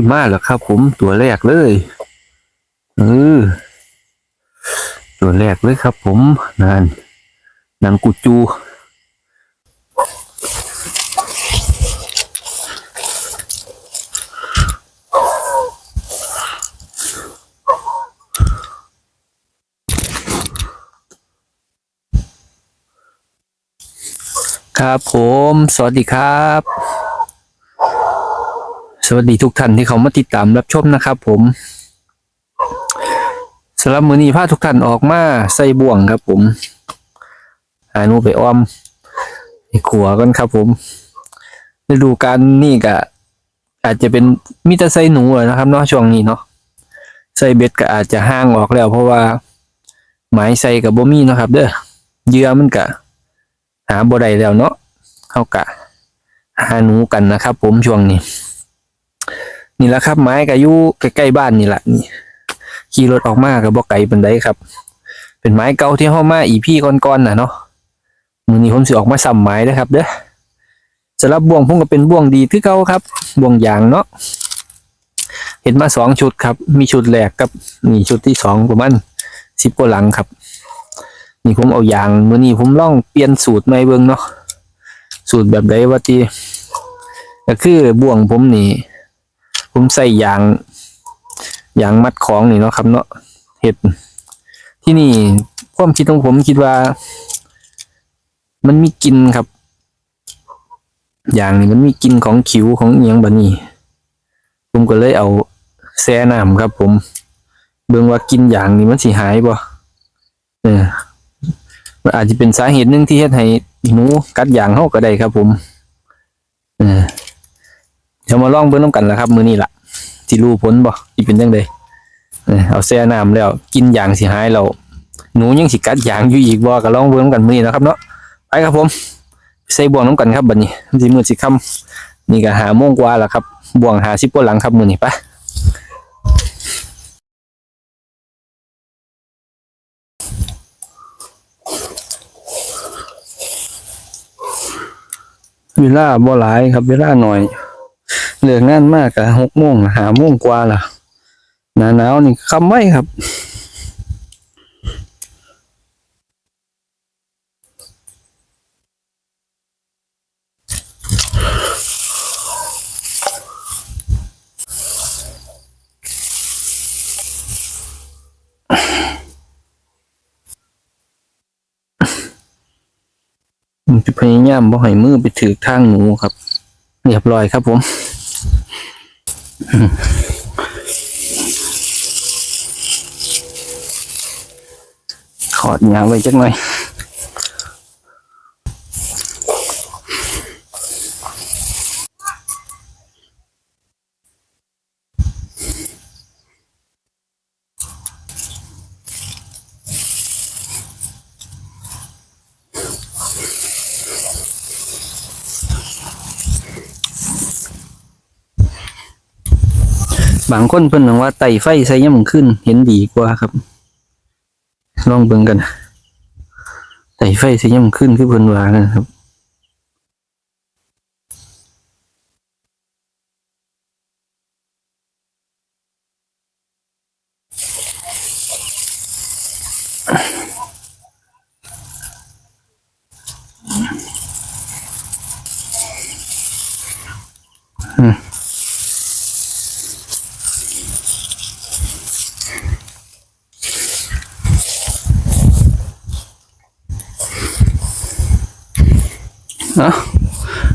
ยมาแล้วครับ ผมตัวแรกเลยเออตัวแรกเลยครับ ผมนั่นนางกุจูครับผม สวัสดีครับ วัสดีทุกท่านที่เขามาติดตามรับชมนะครับ ผมสำหรับมือนี้พาทุกท่านออกมาใส่บ่วงครับ ผมหานูไปอ้อมไปขัวกันครับ ผมฤดูการนี่ก็อาจจะเป็นมิตรไซหนูนะครับเนาะช่วงนี้เนาะใส่เบ็ดก็อาจจะห่างออกแล้ว เพราะว่าหมายใส่กับบ่มีเนะครับ เด้อเยื่อมันก็หาบ่ได้แล้วเนาะเข้ากะหาหนูกันนะครับ ผมช่วงนี้ นี่แหละครับ ไม้ก็อยู่ใกล้ๆบ้านนี่แหละนี่ ขี่รถออกมากับบ่ไกลปานใดครับ เป็นไม้เก่าที่เฮามาอีพี่ก่อนๆน่ะเนาะมือนี้ผมสิออกมาซ้ำไม้เด้อครับ เด้อสำหรับบ่วงผมก็เป็นบ่วงดีคือเก่าครับ บ่วงยางเนาะเห็นมาสองชุดครับ มีชุดแรกกับนี่ชุดที่สองประมาณ10กว่าหลังครับ นี่ผมเอายางมือนี้ผมลองเปลี่ยนสูตรใหม่เบิ่งเนาะสูตรแบบใดว่าติก็คือบ่วงผมนี่ ผมใส่ยางยางมัดของนี่เนาะครับเนาะเห็ดที่นี่ความคิดของผมคิดว่า มันมีกินครับ อย่างนี่มันมีกินของขิวของเอียงบะนี่ผมก็เลยเอาแซ่น้ำครับผม เบิ่งว่ากินอย่างนี่มันสิหายบ่เออมันอาจจะเป็นสาเหตุหนึ่งที่เฮ็ดให้หนูกัดอย่างเฮาก็ได้ครับผม เออ ดี๋ยวมาลองเบิ่งน้ำกันละครับ มือนี้ล่ะสิรู้ผลบ่สิเป็นจังไดเออเอาแช่น้ำแล้วกินอย่างสิหายแล้วหนูยังสิกัดอย่างอยู่อีกบ่ก็ลองเบิ่งนำกันมือนี้นะครับเนาะไปครับผมใส่บ่วงน้ำกันครับบัดนี้มันสิมื้อสิค่ำนี่ก็หาโมงกว่าล้วครับบ่วง50กว่าหลังครับมือนี้ไปเวลาบ่หลายครับเวลาหน่อย เลิกงานมากกะหกโมงหาโมงกว่าล่ะหนาหนาวนี่คำไม่ครับจะพยายามบ่ให้มือไปถือทางหนูครับ เรียบร้อยครับผม ขอดยาไว้จักหน่อย บางคนเพิ่นว่าไต่ไฟใส่ย่ำขึ้น เห็นดีกว่าครับ ลองเบิ่งกันไต่ไฟใส่ย่ำขึ้นคือเพิ่นว่านะครับ นาะ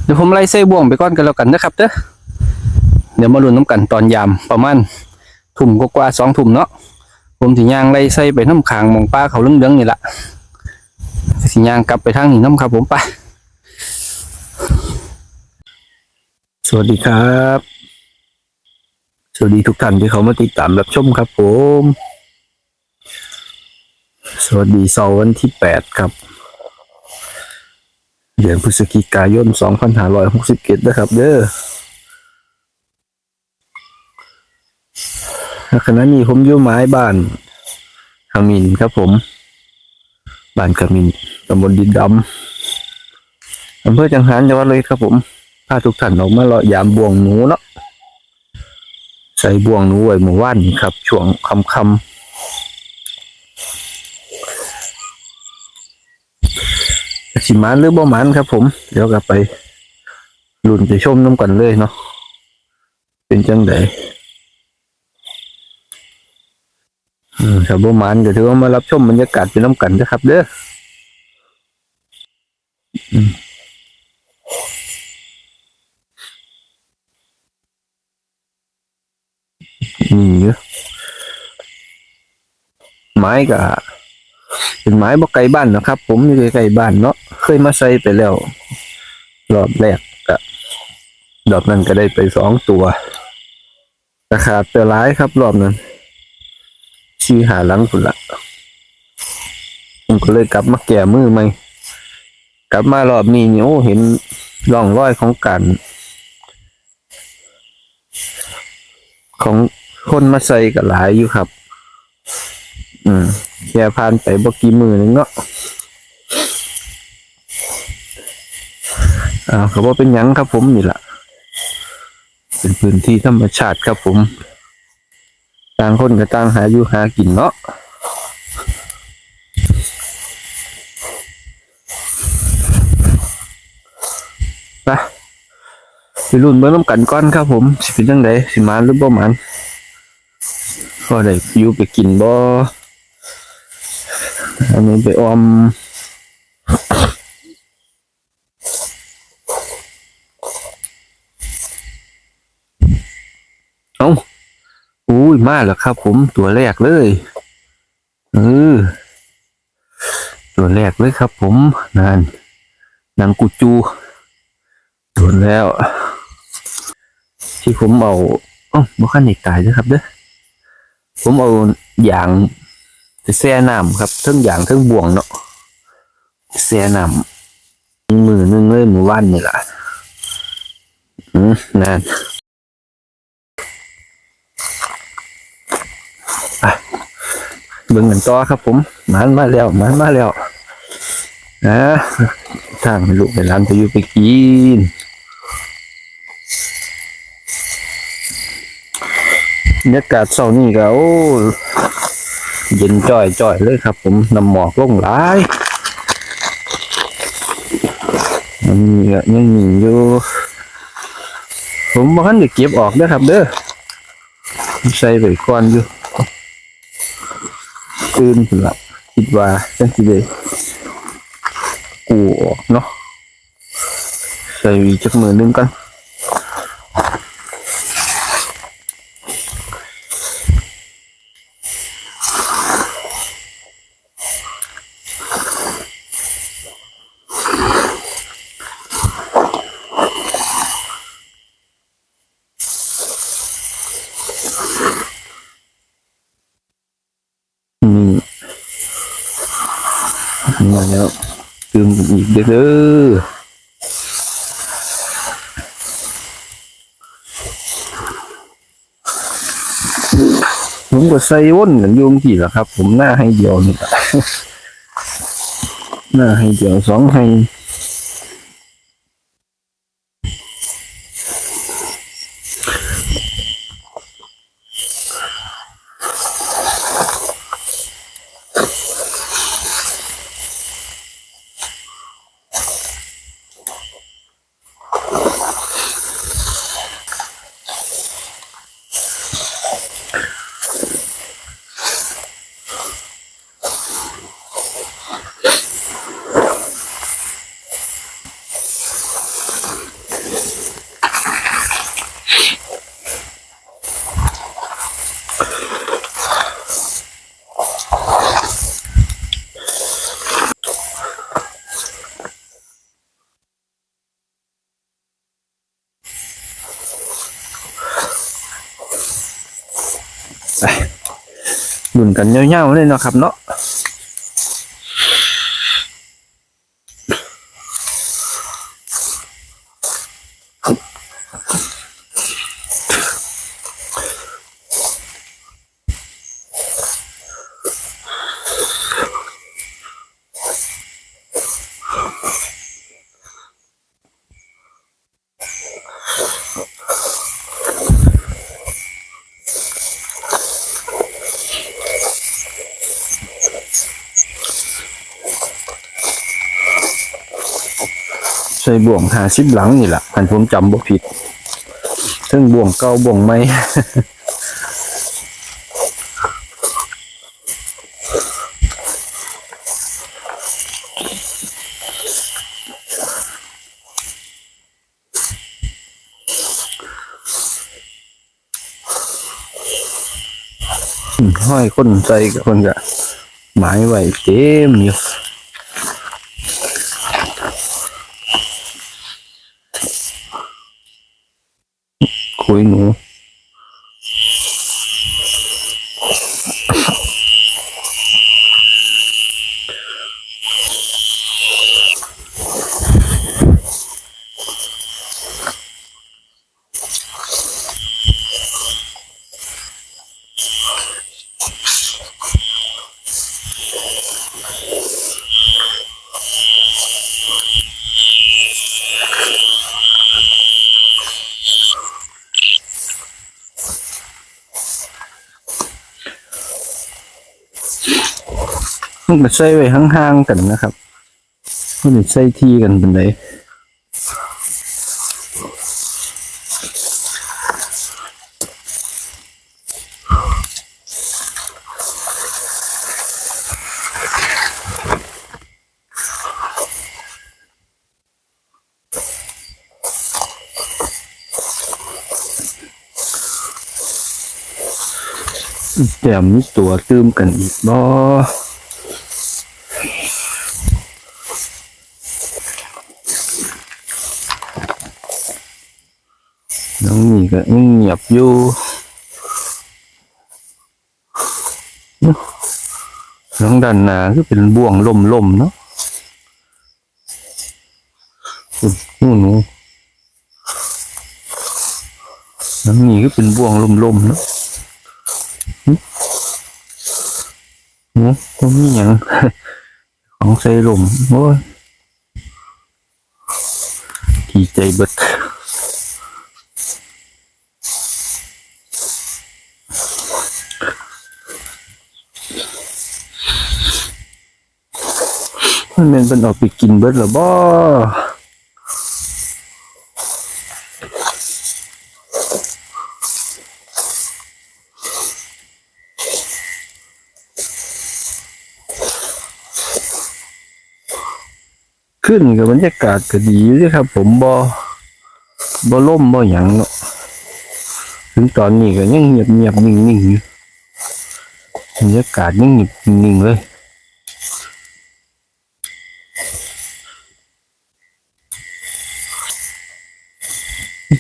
เดี๋ยวผมไล่ใส่บ่วงไปก่อนกันแล้วกันนะครับเด้อเดี๋ยวมาลุ้นน้ำกันตอนยามประมาณทุ่มกว่าสองทุ่มเนาะผมสิย่างไล่ใส่ไปน้ำขางมองป้าเขาเรื่องๆนี่ละสิย่างกลับไปทางนี้น้ำครับ ผมไปสวัสดีครับ สวัสดีทุกท่านที่เขามาติดตามรับชมครับผม สวัสดีเสาร์วันที่แปดครับ เดือนพฤศจิกายน 2567นะครับ เด้อขณะนี้ผมอยู่ไม้บ้านขมินครับผม บ้านขมินตำบลดินดำอำเภอจังหารจังหวัดเลยครับผมพาทุกท่านออกมาเลาะยามบ่วงหนูเนาะใส่บ่วงหนูไว้เมื่อวานครับ ช่วงค่ำ สิมานหรือบ่หมานครับ ผม เดี๋ยวกลับไปลุ้นไปชมน้ำกันเลยเนาะเป็นจังไดอืมถ้าบ่มานก็ถือว่ามารับชมบรรยากาศเป็นน้ำกันนะครับ เด้อนี่เยไม้ก็ เป็นไม้บ่ไกลบ้านนะครับ ผมอยู่ใกล้ๆบ้านเนาะเคยมาใส่ไปแล้ว รอบแรกก็ดอกนั้นก็ได้ไปสองตัวราคาเตอร้ายครับ รอบนั้นชี้หาหลังสุดละผมก็เลยกลับมาแก่มือใหม่กลับมารอบนี้นี่โอ้เห็นร่องรอยของการของคนมาใส่ก็หลายอยู่ครับ อืม ค่ผ่านไปบ่กี่มือนึงเนาะอ่าเขาบอกเป็นหยังครับผมนี่แหละเป็นพื้นที่ธรรมชาติครับผม ต่างคนก็ต่างหาอยู่หากินเนาะไปไปรุ่นเบิ่งน้ำกันก่อนครับผมสิเป็นจังไดสิมานหรือบ่มานก็ได้อยู่ไปกินบ่ อันนี้ไปออมเอ้าอุ้ยมาแล้วครับ ผมตัวแรกเลยเออตัวแรกเลยครับ ผมนั่นนางกุจูโดนแล้ว ที่ผมเอาอ๋อบ่คันอีกตายด้วยครับเด้อผมเอาอย่าง ไปแช่น้ำครับทั้งอย่างทั้งบ่วงเนาะแช่น้ำมือหนึงเลยมือวันนี่ล่ะอืมนั่นเบิ่งกันต่อครับ ผมมันมาแล้วมันมาแล้วนะทางลูกไปร้านไปอยู่ไปกินบรรยากาศเช้านี้ก็โอ้ เย็นจ่อยจ่อยเลยครับ ผมน้ำหมอกลงหลายอันนี้ก็ยังมีอยู่ผมบ่ทันได้เก็บออกเด้อครับ เด้อใส่ไปก่อนอยู่ตื่นพุ่นละคิดว่าจังสิได้กูออกเนาะใส่จักมือหนึงกันมาแล้วตื่นกันอีก เด้อผมก็ใส่วนกันยุงที่ละครับ ผมหน้าให้เดียวนี่หน้าให้เดียวสองให้ ดุนกันเงียวๆเลยเนาะครับเนาะ ใส่บ่วงหาสิบหลังนี่แหละอันผมจำบ่ผิดซึ่งบ่วงเก่าบ่วงใหม่ ห้อยคนใส่กับคนก็หมายไว้เต็มอยู่คุยหนู มันก็ใส่ไว้ห่างๆกันนะครับมันได้ใส่ที่กันเป็นไดแต้มมีตัวตื้มกันอีกบ่ น้องนี่ก็ ยังเงียบอยู่น้องดันนาคือเป็นบ่วงลมๆเนาะนู่นนูน้องนี่ก็เป็นบ่วงลมๆเนาะหึหนูก็มีอย่างของใส่ลมโอ้ยดีใจเบิด มันเป็นออกไปกินเบิดหรอบ่ขึ้นกับบรรยากาศก็ดีอยู่เด้ครับ ผมบ่บ่ล่มบ่หยังเนาะถึงตอนนี้ก็ยังเงียบเงียบนิ่งนิ่งอยู่บรรยากาศยังเงียบนิ่งเลย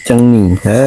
จังหนิ่งแท้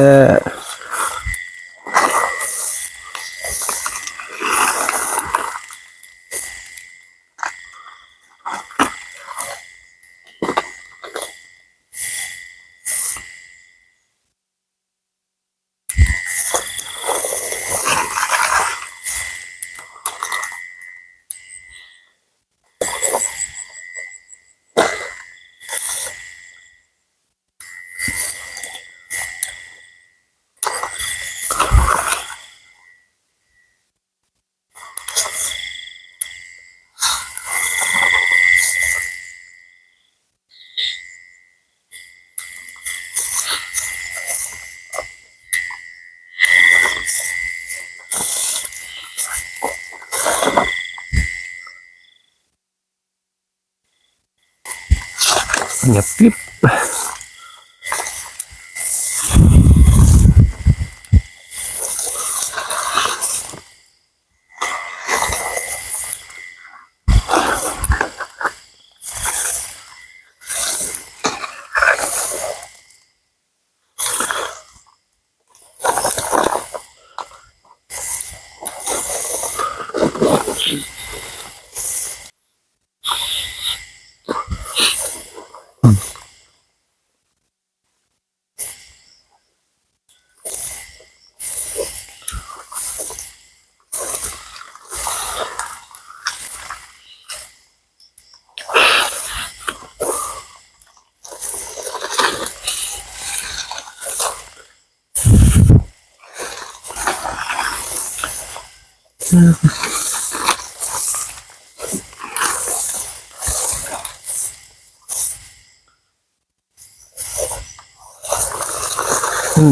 Нет, слип.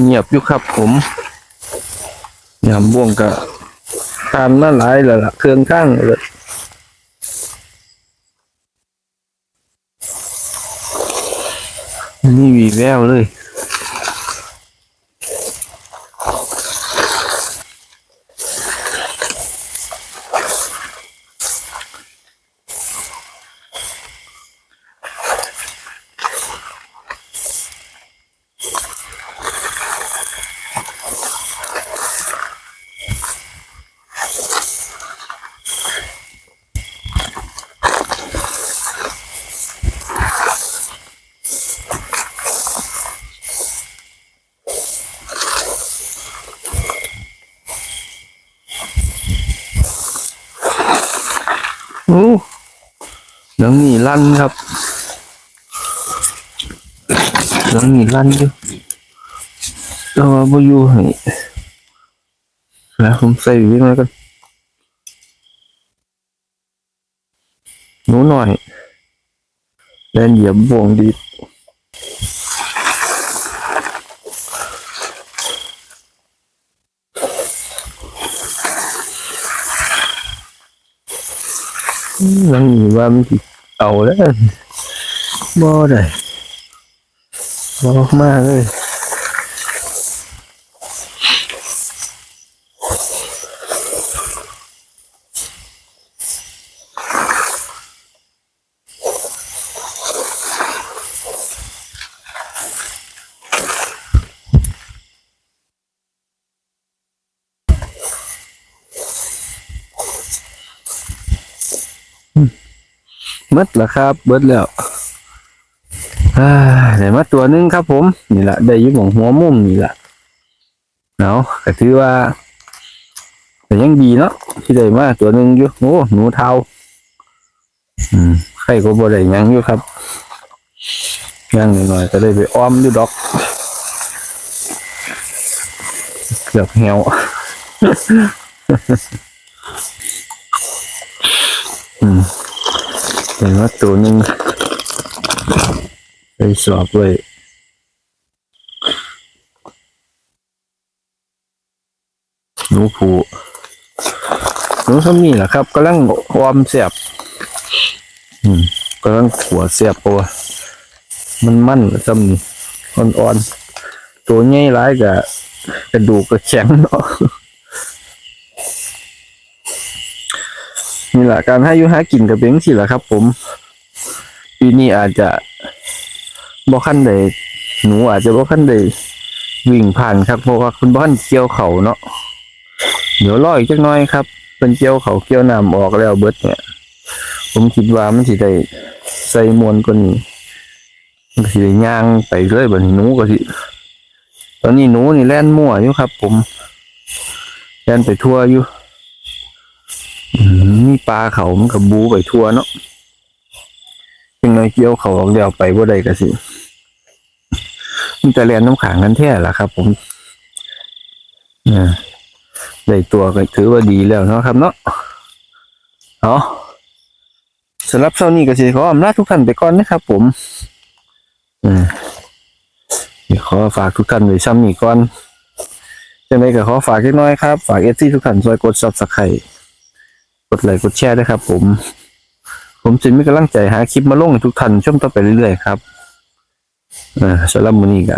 เงียบอยู่ครับผมยามบ่วงก็ทานมาหลายแล้วล่ะเครื่องข้างเลยนี่วีแววเลย โอ้หนังนี่ ลั่นครับหนังนี่ลั่นอยู่แต่ว่าบ่อยู่ให้แล้วผมใส่วิ่งแล้วกันหนูหน่อยแลนเหยียบบ่วงดีดหนังนี่ว่ามันสิ เอาแล้วบ่ได้บ่มาเลย มดแล้วครับเบิดแล้วได้มาตัวหนึงครับ ผม นี่แหละได้ยุ่หมองหัวมุมนี่แหละเอาะก็ถือว่าแต่ยังดีเนาะที่ได้มาตัวหนึงอยู่โอ้หนูเทาอืมใครก็บ่ได้ยังอยู่ครับยังหน่อยๆก็ได้ไปอ้อมอยู่ดอกเกือบเหี่ยวอืม เห็นว่าตัวหนึ่งไปสอบเลยหนูผูหนูสมีแหละครับกำลังวามเสียบ อืมกำลังขัวเสียบตัวมันมั่นจำนี่อ่อนๆ ตัวใหญ่ร้ายกับกระดูกก็แข็งเนาะ นี่แหละการให้ยุหากินกับเบงสิแหละครับ ผม ปีนี้อาจจะบ่ขั้นใดหนูอาจจะบ่ขั้นใดวิ่งผ่านครับเพราะว่าคุณบ้านเกี่ยวเขาเนาะเดี๋ยวรออีกจักน้อยครับเป็นเกี่ยวเขาเกี่ยวน้ำออกแล้วเบิดเนี่ย ผมคิดว่ามันสิได้ใส่มวลกว่านี้มันสิได้ย่างไปเลยบัดนี้หนูก็สิตอนนี้หนูนี่แล่นมั่วอยู่ครับ ผมแล่นไปทั่วอยู่ ปลาเขามันกับบูไปทั่วเนาะยังน้อยเกี่ยวเขาออกเดียวไปบ่ได้ก็สิมันจะเรียนน้ำขังกันแท้ล่ะครับ ผมนะได้ตัวก็ถือว่าดีแล้วเนาะครับ เนาะเอาสำหรับเช้านี้ก็สิขออำลาทุกท่านไปก่อนนะครับ ผมอืมเดี๋ยขอฝากทุกท่านไว้ซ้ำนี้ก่อนจังไดก็ขอฝากเล็กน้อยครับ ฝากเอซีทุกท่านช่วยกด Subscribe กดไลค์กดแชร์ด้วยครับ ผม ผมจะมีกำลังใจหาคลิปมาลงทุกท่านชมต่อไปเรื่อยๆครับอ่าสำหรับมื้อนี้ก็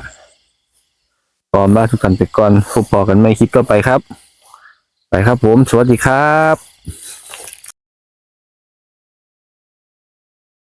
ขอลาทุกท่านไปก่อนพบพอกันไม่คลิปก็ไปครับ ไปครับผม สวัสดีครับ